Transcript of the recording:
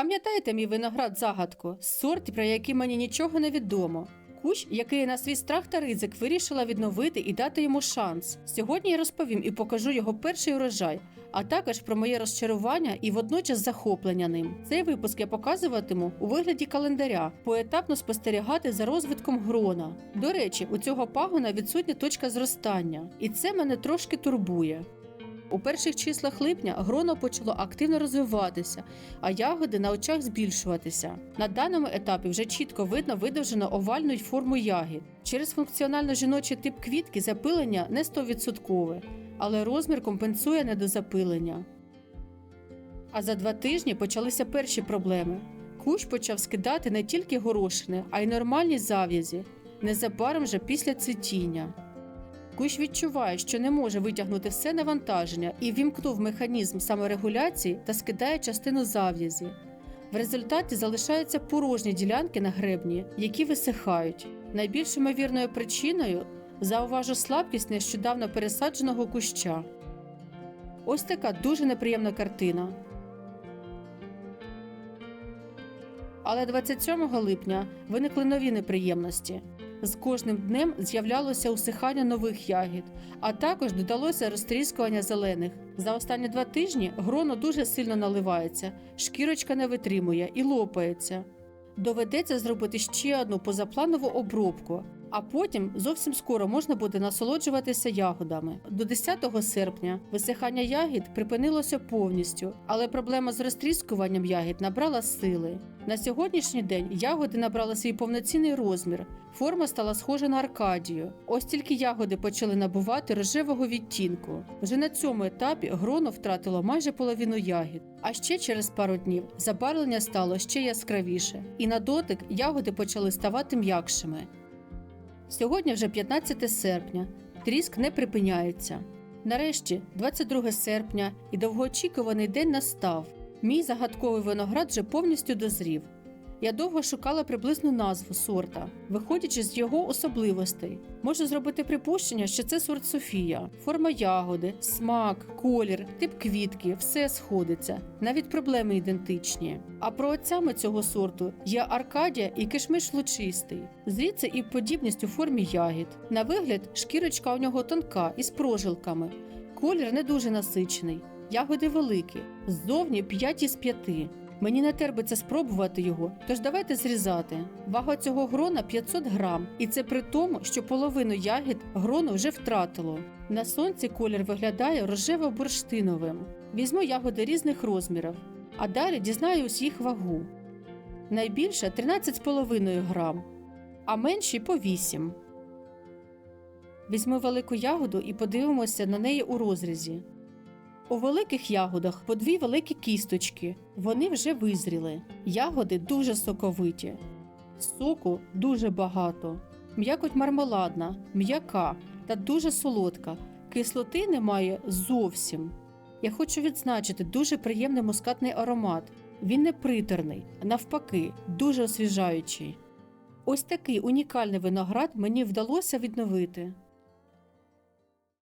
Пам'ятаєте мій виноград загадку? Сорт, про який мені нічого не відомо. Кущ, який на свій страх та ризик вирішила відновити і дати йому шанс. Сьогодні я розповім і покажу його перший урожай, а також про моє розчарування і водночас захоплення ним. Цей випуск я показуватиму у вигляді календаря, поетапно спостерігати за розвитком грона. До речі, у цього пагона відсутня точка зростання, і це мене трошки турбує. У перших числах липня гроно почало активно розвиватися, а ягоди на очах збільшуватися. На даному етапі вже чітко видно видовжено овальну форму ягід. Через функціонально жіночий тип квітки запилення не 100%, але розмір компенсує недозапилення. А за два тижні почалися перші проблеми. Кущ почав скидати не тільки горошини, а й нормальні зав'язі, незабаром вже після цвітіння. Кущ відчуває, що не може витягнути все навантаження і вімкнув механізм саморегуляції та скидає частину зав'язі. В результаті залишаються порожні ділянки на гребні, які висихають. Найбільш ймовірною причиною зауважу слабкість нещодавно пересадженого куща. Ось така дуже неприємна картина. Але 27 липня виникли нові неприємності. З кожним днем з'являлося усихання нових ягід, а також додалося розтріскування зелених. За останні два тижні гроно дуже сильно наливається, шкірочка не витримує і лопається. Доведеться зробити ще одну позапланову обробку, а потім зовсім скоро можна буде насолоджуватися ягодами. До 10 серпня висихання ягід припинилося повністю, але проблема з розтріскуванням ягід набрала сили. На сьогоднішній день ягоди набрали свій повноцінний розмір. Форма стала схожа на аркадію. Ось тільки ягоди почали набувати рожевого відтінку. Вже на цьому етапі гроно втратило майже половину ягід. А ще через пару днів забарвлення стало ще яскравіше, і на дотик ягоди почали ставати м'якшими. Сьогодні вже 15 серпня. Тріск не припиняється. Нарешті, 22 серпня, і довгоочікуваний день настав. Мій загадковий виноград вже повністю дозрів. Я довго шукала приблизну назву сорта, виходячи з його особливостей. Можу зробити припущення, що це сорт Софія. Форма ягоди, смак, колір, тип квітки все сходиться, навіть проблеми ідентичні. А про отцями цього сорту є Аркадія і кишмиш лучистий. Звідси і подібність у формі ягід. На вигляд, шкірочка у нього тонка із прожилками. Колір не дуже насичений, ягоди великі, ззовні 5 із 5. Мені не терпиться спробувати його, тож давайте зрізати. Вага цього грона 500 грам, і це при тому, що половину ягід гроно вже втратило. На сонці колір виглядає рожево-бурштиновим. Візьму ягоди різних розмірів, а далі дізнаюсь їх вагу. Найбільша 13,5 грам, а менші по 8. Візьму велику ягоду і подивимося на неї у розрізі. У великих ягодах по дві великі кісточки. Вони вже визріли. Ягоди дуже соковиті. Соку дуже багато. М'якоть мармеладна, м'яка та дуже солодка. Кислоти немає зовсім. Я хочу відзначити дуже приємний мускатний аромат. Він не приторний, а навпаки, дуже освіжаючий. Ось такий унікальний виноград мені вдалося відновити.